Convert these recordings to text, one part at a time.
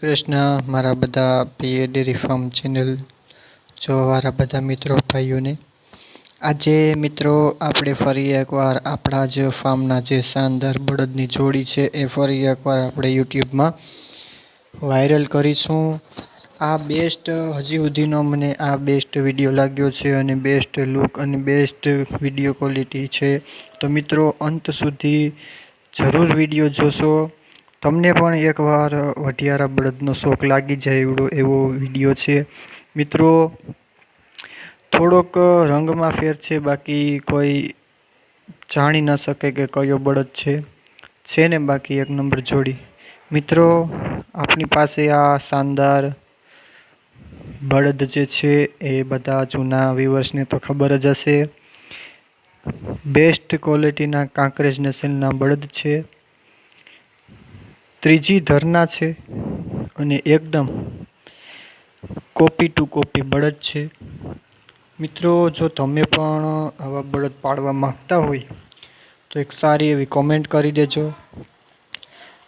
કૃષ્ણ, મારા બધા PA dairy farm channel જોવાવાળા બધા મિત્રો, ભાઈઓને. આજે મિત્રો, આપણે ફરી એકવાર આપણા જ ફાર્મના જે શાનદાર બળદની જોડી છે, એ ફરી એકવાર આપણે યુટ્યુબમાં વાયરલ કરીશું. આ બેસ્ટ હજી સુધીનો મને આ બેસ્ટ વીડિયો લાગ્યો છે અને બેસ્ટ લુક અને બેસ્ટ વીડિયો ક્વોલિટી છે. તો મિત્રો, અંત સુધી જરૂર વીડિયો જોશો. તમને પણ એકવાર વઢિયારા બળદનો શોખ લાગી જાય એવડો એવો વીડિયો છે. મિત્રો, થોડોક રંગમાં ફેર છે, બાકી કોઈ જાણી ન શકે કે કયો બળદ છે. છે ને બાકી એક નંબર જોડી. મિત્રો આપણી પાસે આ શાનદાર બળદ જે છે એ બધા જૂના વ્યુઅર્સને તો ખબર જ હશે. બેસ્ટ ક્વોલિટીના કાંકરેજ નેશનના બળદ છે. ત્રીજી ધરના છે અને એકદમ કોપી ટુ કોપી બળદ છે. મિત્રો, જો તમે પણ આવા બળદ પાડવા માંગતા હોય, તો એક સારી એવી કોમેન્ટ કરી દેજો.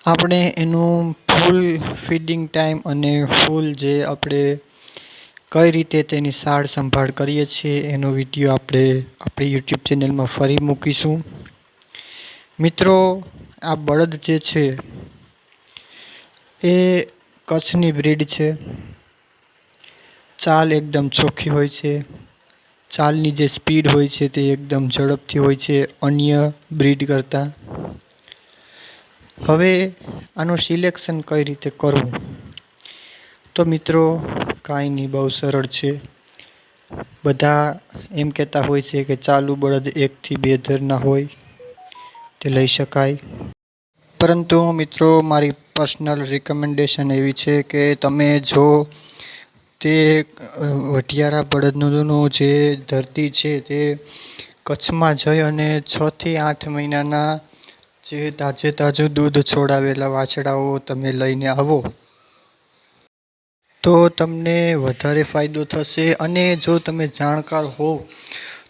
આપણે એનું ફૂલ ફીડિંગ ટાઈમ અને ફૂલ જે આપણે કઈ રીતે તેની સાર સંભાળ કરીએ છીએ, એનો વીડિયો આપણે આપણી યુટ્યુબ ચેનલમાં ફરી મૂકીશું. મિત્રો, આ બળદ જે છે એ કચ્છની બ્રીડ છે. ચાલ એકદમ ચોખ્ખી હોય છે. ચાલની જે સ્પીડ હોય છે તે એકદમ ઝડપથી હોય છે અન્ય બ્રીડ કરતાં. હવે આનું સિલેક્શન કઈ રીતે કરવું? તો મિત્રો, કાંઈ નહીં, બહુ સરળ છે. બધા એમ કહેતા હોય છે કે ચાલુ બળદ એકથી બે ધરના હોય, તે લઈ શકાય. પરંતુ મિત્રો, મારી પર્સનલ રિકમેન્ડેશન એવી છે કે તમે જો તે વઢિયારા બળદનું જે ધરતી છે તે કચ્છમાં જઈ અને છથી આઠ મહિનાના જે તાજે તાજું દૂધ છોડાવેલા વાછડાઓ તમે લઈને આવો, તો તમને વધારે ફાયદો થશે. અને જો તમે જાણકાર હો,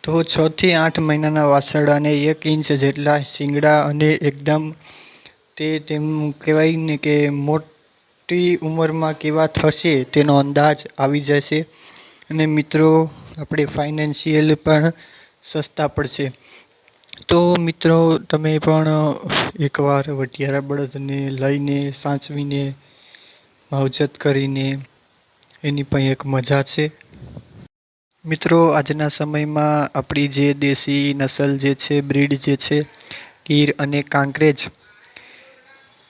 તો છથી આઠ મહિનાના વાછરડાને એક ઇંચ જેટલા શિંગડા અને એકદમ તે તેમ કહેવાય ને કે મોટી ઉંમરમાં કેવા થશે તેનો અંદાજ આવી જશે. અને મિત્રો, આપણે ફાઇનાન્શિયલ પણ સસ્તા પડશે. તો મિત્રો, તમે પણ એકવાર વટિયારા બળદને લઈને સાચવીને, માવજત કરીને એની પણ એક મજા છે. મિત્રો, આજના સમયમાં આપણી જે દેશી નસલ જે છે, બ્રીડ જે છે, ગીર અને કાંકરેજ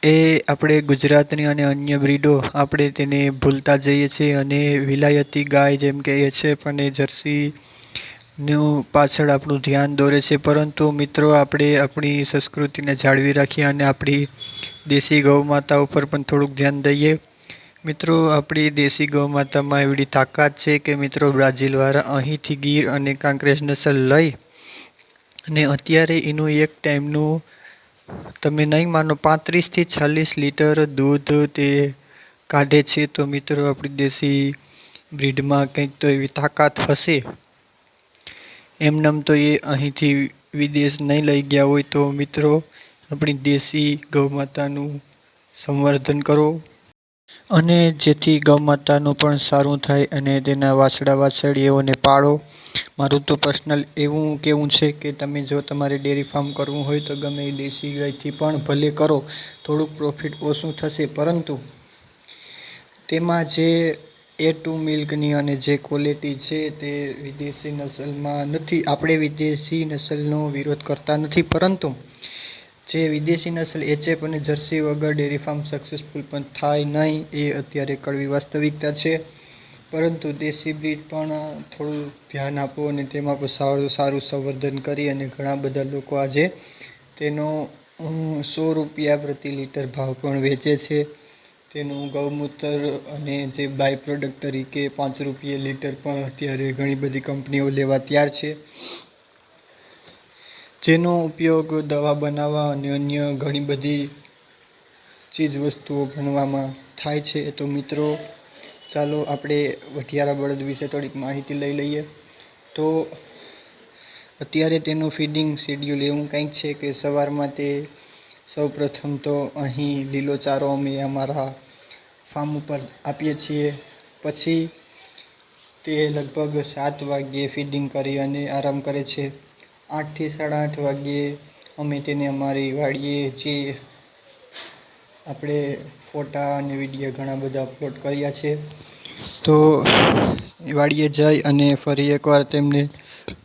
એ આપણે ગુજરાતની અને અન્ય બ્રીડો આપણે તેને ભૂલતા જઈએ છીએ અને વિલાયતી ગાય જેમ કે એચએફ અને જર્સીનું પાછળ આપણું ધ્યાન દોરે છે. પરંતુ મિત્રો, આપણે આપણી સંસ્કૃતિને જાળવી રાખીએ અને આપણી દેશી ગૌમાતા ઉપર પણ થોડુંક ધ્યાન દઈએ. મિત્રો, આપણી દેશી ગૌમાતામાં એવી તાકાત છે કે મિત્રો, બ્રાઝિલવાળા અહીંથી ગીર અને કાંકરેજ નસલ લઈ અને અત્યારે એનું એક ટાઈમનું તમે નહીં માનો, પાંત્રીસથી ચાલીસ લીટર દૂધ તે કાઢે છે, તો મિત્રો આપણી દેશી બ્રીડમાં કંઈક તો એવી તાકાત હશે. એમનેમ તો એ અહીંથી વિદેશ નહીં લઈ ગયા હોય તો મિત્રો આપણી દેશી ગૌ માતાનું સંવર્ધન કરો. અને જેથી ગૌ માતાનું પણ સારું થાય અને તેના વાછડા વાછડીઓને પાળો. મારું તો પર્સનલ એવું કહેવું છે કે તમે જો તમારે ડેરી ફાર્મ કરવું હોય તો ગમે એ દેશી ગાયથી પણ ભલે કરો, થોડુંક પ્રોફિટ ઓછું થશે. પરંતુ તેમાં જે એ ટુ મિલ્કની અને જે ક્વોલિટી છે તે વિદેશી નસલમાં નથી. આપણે વિદેશી નસલનો વિરોધ કરતા નથી. પરંતુ જે વિદેશી નસલ, એચએફ અને જર્સી વગર ડેરી ફાર્મ સક્સેસફુલ પણ થાય નહીં, એ અત્યારે કડવી વાસ્તવિકતા છે. પરંતુ દેશી બ્રીડ પણ થોડું ધ્યાન આપો અને તેમાં પણ સારું સારું સંવર્ધન કરી અને ઘણા બધા લોકો આજે તેનો સો રૂપિયા પ્રતિ લીટર ભાવ પણ વેચે છે. તેનું ગૌમૂત્ર અને જે બાય પ્રોડક્ટ તરીકે પાંચ રૂપિયા લીટર પણ અત્યારે ઘણી બધી કંપનીઓ લેવા તૈયાર છે. જેનો ઉપયોગ દવા બનાવવા અને અન્ય ઘણી બધી ચીજ વસ્તુઓ ભણવામાં થાય છે. તો મિત્રો, ચાલો આપણે વઢિયારા બળદ વિશે થોડીક માહિતી લઈ લઈએ. તો અત્યારે તેનું ફીડિંગ શેડ્યુલ એવું કંઈક છે કે સવારમાં તે સૌપ્રથમ તો અહીં લીલો ચારો અમે અમારા ફાર્મ ઉપર આપીએ છીએ. પછી તે લગભગ સાત વાગ્યે ફીડિંગ કરી અને આરામ કરે છે. આઠથી સાડા આઠ વાગ્યે અમે તેને અમારી વાડીએ જે આપણે ફોટા અને વીડિયો ઘણા બધા અપલોડ કર્યા છે. તો વાડીએ જઈ અને ફરી એકવાર તેમને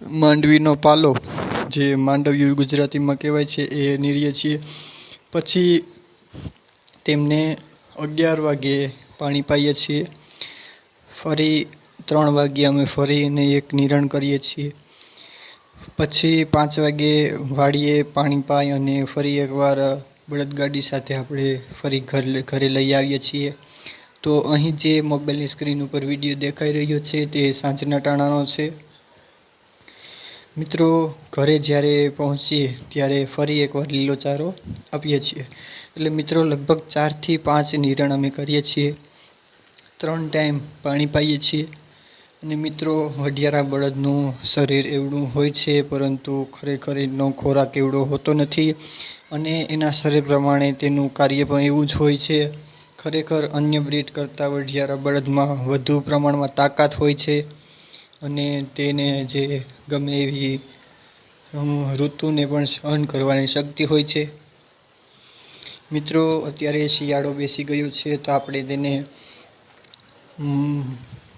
માંડવીનો પાલો, જે માંડવ્યું ગુજરાતીમાં કહેવાય છે, એ નીરીએ છીએ. પછી તેમને અગિયાર વાગ્યે પાણી પાઈએ છીએ. ફરી ત્રણ વાગ્યે અમે ફરીને એક નિરણ કરીએ છીએ. પછી પાંચ વાગ્યે વાડીએ પાણી પાઈ અને ફરી એકવાર બળદગાડી સાથે આપણે ફરી ઘર ઘરે લઈ આવીએ છીએ. તો અહીં જે મોબાઈલની સ્ક્રીન ઉપર વીડિયો દેખાઈ રહ્યો છે તે સાંજના ટાણાનો છે. મિત્રો, ઘરે જ્યારે પહોંચીએ ત્યારે ફરી એકવાર લીલો ચારો આપીએ છીએ. એટલે મિત્રો, લગભગ ચારથી પાંચ નિરણ અમે કરીએ છીએ. ત્રણ ટાઈમ પાણી પાઈએ છીએ. અને મિત્રો, વઢિયારા બળદનું શરીર એવડું હોય છે, પરંતુ ખરેખર એનો ખોરાક એવડો હોતો નથી અને એના શરીર પ્રમાણે તેનું કાર્ય પણ એવું જ હોય છે. ખરેખર અન્ય બ્રીડ કરતાં વઢિયારા બળદમાં વધુ પ્રમાણમાં તાકાત હોય છે અને તેને જે ગમે એવી ઋતુને પણ સહન કરવાની શક્તિ હોય છે. મિત્રો, અત્યારે શિયાળો બેસી ગયો છે, તો આપણે તેને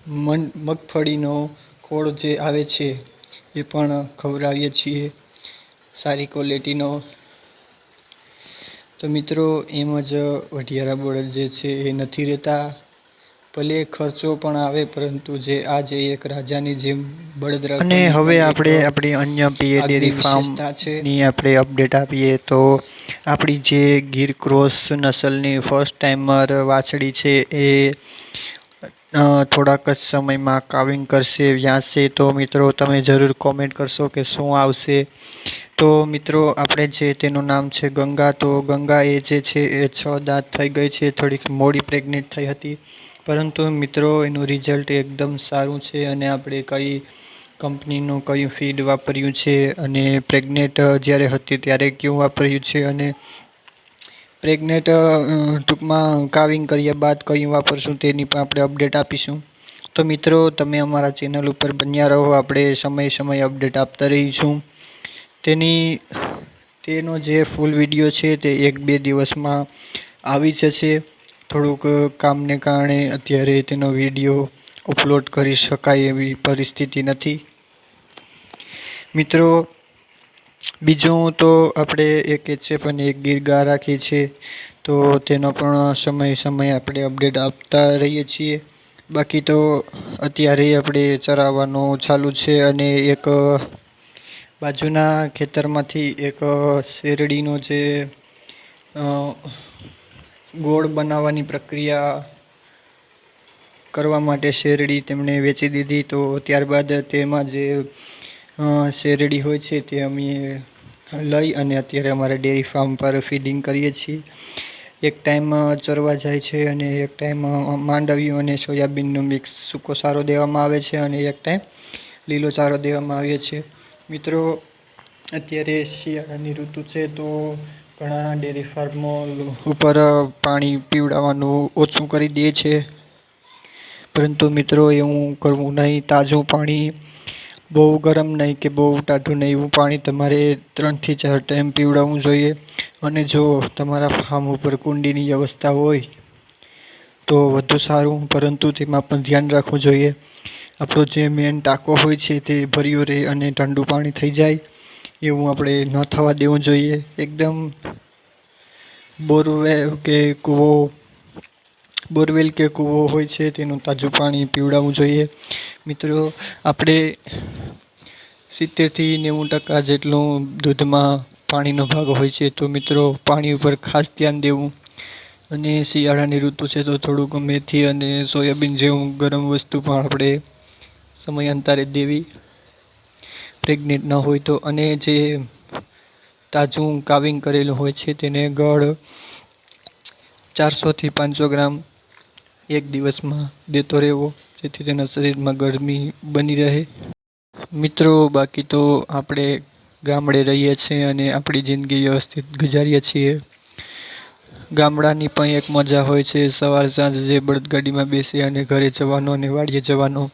મન મગફળીનો ખોળ જે આવે છે એ પણ ખવડાવીએ છીએ. સારી ક્વોલિટીનો. તો મિત્રો એમ જ વઢિયારા બળદ જે છે એ નથી રહેતા. ભલે ખર્ચો પણ આવે પરંતુ જે આ જે એક રાજાની જેમ બળદ અને હવે આપણે આપણી અન્ય પીએ ડેરી ફાર્મની આપણે અપડેટ આપીએ તો આપણી જે ગીર ક્રોસ નસલની ફર્સ્ટ ટાઈમર વાછડી છે એ થોડાક જ સમયમાં કાવિંગ કરશે વ્યાસે તો મિત્રો, તમે જરૂર કોમેન્ટ કરશો કે શું આવશે. તો મિત્રો, આપણે જે તેનું નામ છે ગંગા, તો ગંગા એ જે છે, એ છ દાંત થઈ ગઈ છે. થોડીક મોડી પ્રેગ્નેન્ટ થઈ હતી. પરંતુ મિત્રો, એનું રિઝલ્ટ એકદમ સારું છે અને આપણે કઈ કંપનીનું કયું ફીડ વાપર્યું છે અને પ્રેગ્નેટ જ્યારે હતી ત્યારે કયું વાપર્યું છે અને પ્રેગ્નેન્ટ ટૂંકમાં કાવિંગ કર્યા બાદ કયું વાપરશું તેની પણ આપણે અપડેટ આપીશું. તો મિત્રો, તમે અમારા ચેનલ ઉપર બન્યા રહો, આપણે સમય સમય અપડેટ આપતા રહીશું. તેની, તેનો જે ફૂલ વીડિયો છે તે એક બે દિવસમાં આવી જશે. થોડુંક કામને કારણે અત્યારે તેનો વીડિયો અપલોડ કરી શકાય એવી પરિસ્થિતિ નથી. મિત્રો બીજું તો આપણે એક એ છે, પણ એક ગીર રાખીએ રાખી છે. તો તેનો પણ સમય સમય આપણે અપડેટ આપતા રહીએ છીએ. બાકી તો અત્યારે આપણે ચરાવવાનું ચાલુ છે અને એક બાજુના ખેતરમાંથી એક શેરડીનો જે ગોળ બનાવવાની પ્રક્રિયા કરવા માટે શેરડી તેમણે વેચી દીધી. તો ત્યારબાદ તેમાં જે શેરડી હોય છે તે અમે લઈ અને અત્યારે અમારે ડેરી ફાર્મ પર ફીડિંગ કરીએ છીએ. એક ટાઈમ ચરવા જાય છે અને એક ટાઈમ માંડવ્યું અને સોયાબીનનો મિક્સ સૂકો સારો દેવામાં આવે છે અને એક ટાઈમ લીલો ચારો દેવામાં આવે છે મિત્રો, અત્યારે શિયાળાની ઋતુ છે તો ઘણા ડેરી ફાર્મો ઉપર પાણી પીવડાવવાનું ઓછું કરી દે છે. પરંતુ મિત્રો, એવું કરવું નહીં. તાજું પાણી બહુ ગરમ નહીં કે બહુ ટાઢું નહીં, એવું પાણી તમારે ત્રણથી ચાર ટાઈમ પીવડાવવું જોઈએ. અને જો તમારા ફાર્મ ઉપર કુંડીની વ્યવસ્થા હોય તો વધુ સારું, પરંતુ તેમાં પણ ધ્યાન રાખવું જોઈએ. આપણો જે મેન ટાંકો હોય છે તે ભર્યો રહે અને ઠંડુ પાણી થઈ જાય, એવું આપણે ન થવા દેવું જોઈએ. એકદમ બોરવે કે કૂવો બોરવેલ કે કૂવો હોય છે, તેનું તાજું પાણી પીવડાવવું જોઈએ. મિત્રો, આપણે સિત્તેરથી નેવું ટકા જેટલું દૂધમાં પાણીનો ભાગ હોય છે, તો મિત્રો, પાણી ઉપર ખાસ ધ્યાન દેવું. અને શિયાળાની ઋતુ છે, તો થોડુંક મેથી અને સોયાબીન જેવું ગરમ વસ્તુ પણ આપણે સમયાંતરે દેવી. પ્રેગ્નેન્ટ ન હોય તો, અને જે તાજું કાવિંગ કરેલું હોય છે, તેને ગળ ચારસોથી પાંચસો ગ્રામ એક દિવસમાં દેતો રહેવો, જેથી તેના શરીરમાં ગરમી બની રહે. મિત્રો, બાકી તો આપણે ગામડે રહીએ છીએ અને આપણી જિંદગી વ્યવસ્થિત ગુજારીએ છીએ. ગામડાની પણ એક મજા હોય છે, સવાર સાંજ જે બળદગાડીમાં બેસી અને ઘરે જવાનો અને વાડીએ જવાનો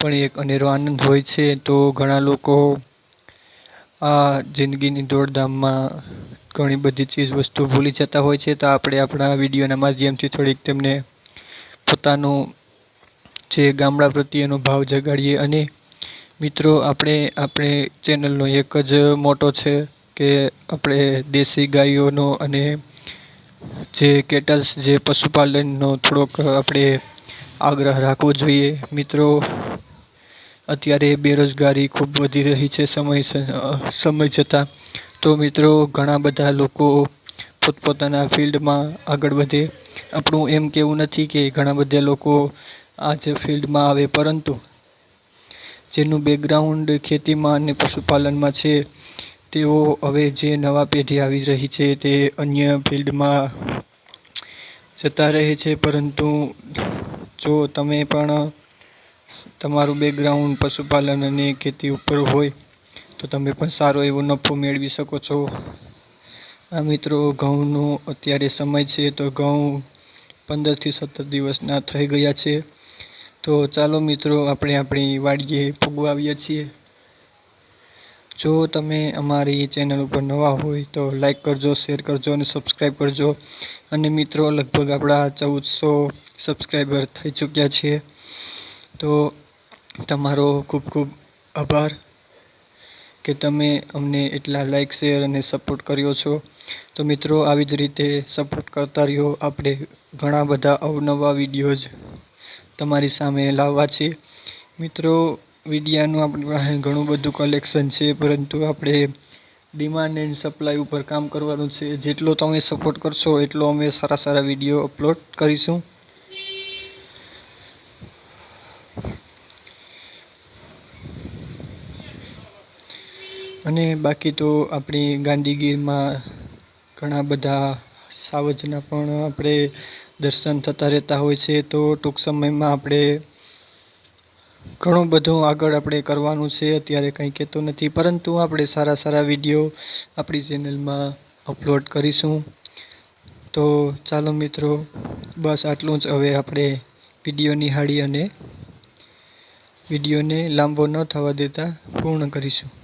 પણ એક અનેરો આનંદ હોય છે. તો ઘણા લોકો આ જિંદગીની દોડધામમાં ઘણી બધી ચીજ વસ્તુ ભૂલી જતા હોય છે. તો આપણે આપણા વિડીયોના માધ્યમથી થોડીક તેમને પોતાનું જે ગામડા પ્રત્યેનો ભાવ જગાડીએ અને મિત્રો, આપણે આપણે ચેનલનો એક જ મોટો છે કે આપણે દેશી ગાયોનો અને જે કેટલ્સ, જે પશુપાલનનો થોડોક આપણે આગ્રહ રાખવો જોઈએ. મિત્રો, અત્યારે બેરોજગારી ખૂબ વધી રહી છે સમય સમય જતાં. તો મિત્રો, ઘણા બધા લોકો પોતપોતાના ફિલ્ડમાં આગળ વધે. આપણું એમ કહેવું નથી કે ઘણા બધા લોકો આ જે ફિલ્ડમાં આવે, પરંતુ જેનું બેકગ્રાઉન્ડ ખેતીમાં અને પશુપાલનમાં છે, તેઓ હવે જે નવા પેઢી આવી રહી છે, તે અન્ય ફિલ્ડમાં જતા રહે છે. પરંતુ જો તમે પણ તમારું બેકગ્રાઉન્ડ પશુપાલન અને ખેતી ઉપર હોય, તો તમે પણ સારો એવો નફો મેળવી શકો છો. આ મિત્રો, ઘઉંનો અત્યારે સમય છે તો ઘઉં પંદરથી સત્તર દિવસના થઈ ગયા છે. તો ચાલો મિત્રો, આપણે આપણી વાડીએ ફૂગવાવીએ છીએ. જો તમે અમારી ચેનલ ઉપર નવા હોય તો લાઈક કરજો, શેર કરજો અને સબસ્ક્રાઈબ કરજો. અને મિત્રો, લગભગ આપણા ચૌદસો સબસ્ક્રાઈબર થઈ ચૂક્યા છે. તો તમારો ખૂબ ખૂબ આભાર. કે તમે અમને એટલા લાઇક શેર અને સપોર્ટ કર્યો છો. તો મિત્રો, આવી જ રીતે સપોર્ટ કરતા રહ્યો આપણે ઘણા બધા અવનવા વિડીયોઝ તમારી સામે લાવવા છે. મિત્રો વિડિયાનું આપણી પાસે ઘણું બધું કલેક્શન છે, પરંતુ આપણે ડિમાન્ડ એન્ડ સપ્લાય ઉપર કામ કરવાનું છે. જેટલો તમે સપોર્ટ કરશો, એટલો અમે સારા સારા વીડિયો અપલોડ કરીશું. અને બાકી તો આપણી ગાંધીગીરમાં ઘણા બધા સાવજના પણ આપણે દર્શન થતા રહેતા હોય છે, તો ટૂંક સમયમાં આપણે ઘણું બધું આગળ આપણે કરવાનું છે, અત્યારે કંઈ કહેતો નથી. પરંતુ આપણે સારા સારા વીડિયો આપણી ચેનલમાં અપલોડ કરીશું. તો ચાલો મિત્રો, બસ આટલું જ. હવે આપણે વીડિયો નિહાળી અને વિડીયોને લાંબો ન થવા દેતા પૂર્ણ કરીશું.